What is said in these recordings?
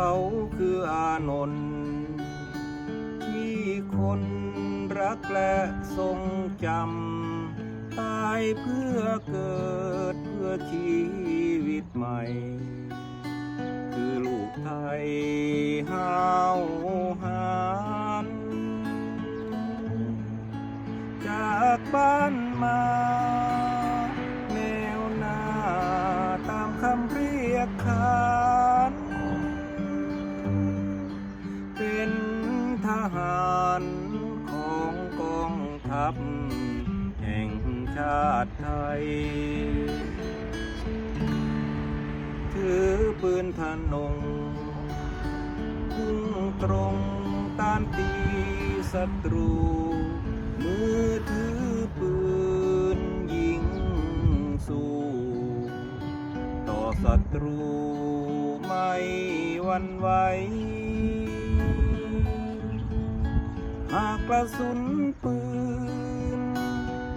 าคืออานนท์ที่คนรักและทรงจำตายเพื่อเกิดเพื่อชีวิตใหม่ คือลูกไทยห้าวหารจากบ้านมา หารของกองทัพแห่งชาติไทย ถือปืนธนงพุ่งตรงต้านตีศัตรู มือถือปืนยิงสู้ ต่อศัตรูไม่หวันไหว หากกระสุนปืน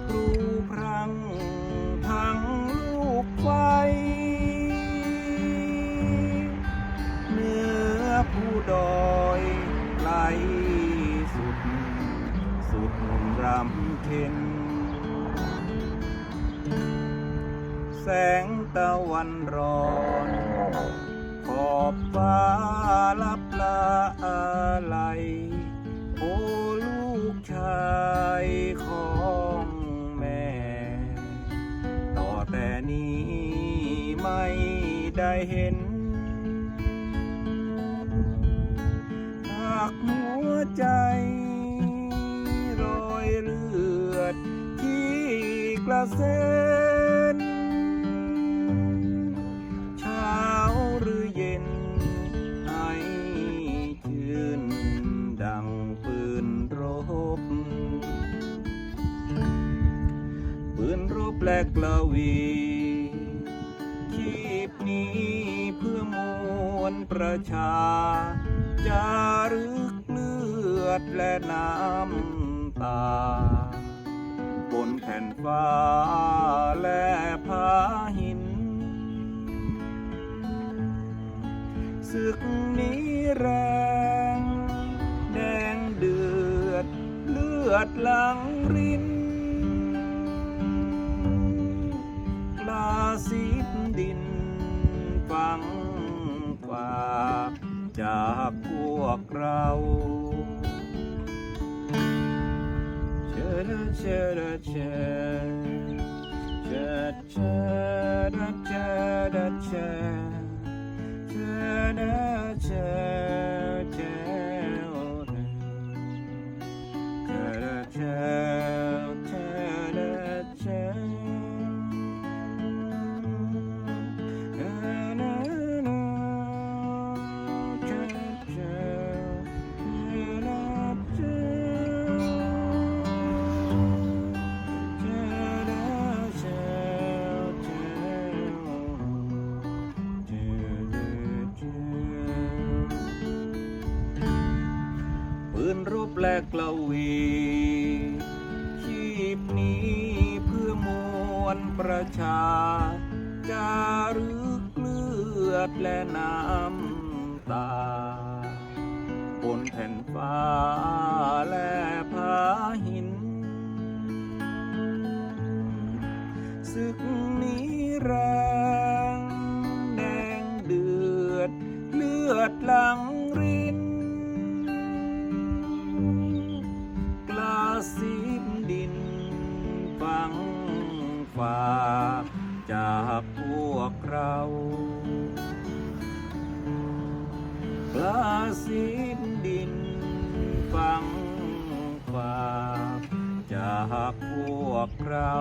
ครูพรังทั้งลูกไฟเนื้อผู้ดอยไกลสุด สุดรำเพ็ญแสงตะวันร้อน ขอบฟ้าลับลาอะไร ได้เห็น หากหัวใจรอยเลือดที่กระเซ็นเช้าหรือเย็นให้ชื่นดังปืนรบ ปืนรบแลกกลาวี ชีพนี้เพื่อมวลประชา จารึกเลือดและน้ำตา บนแผ่นฟ้าและผาหินศึกนี้แรง แดงเดือด เลือดหลังรินลาสิบ ดินฟังฝากจากพวกเราเชิญเชิญเชิญ แปลกกลาวีชีพนี้เพื่อมวลประชา จารึกเลือดและน้ำตา บนแผ่นฟ้าและผาหิน ศึก สิบดินฟังฝากจากพวกเราลาสิบดินฟังฝากจากพวกเรา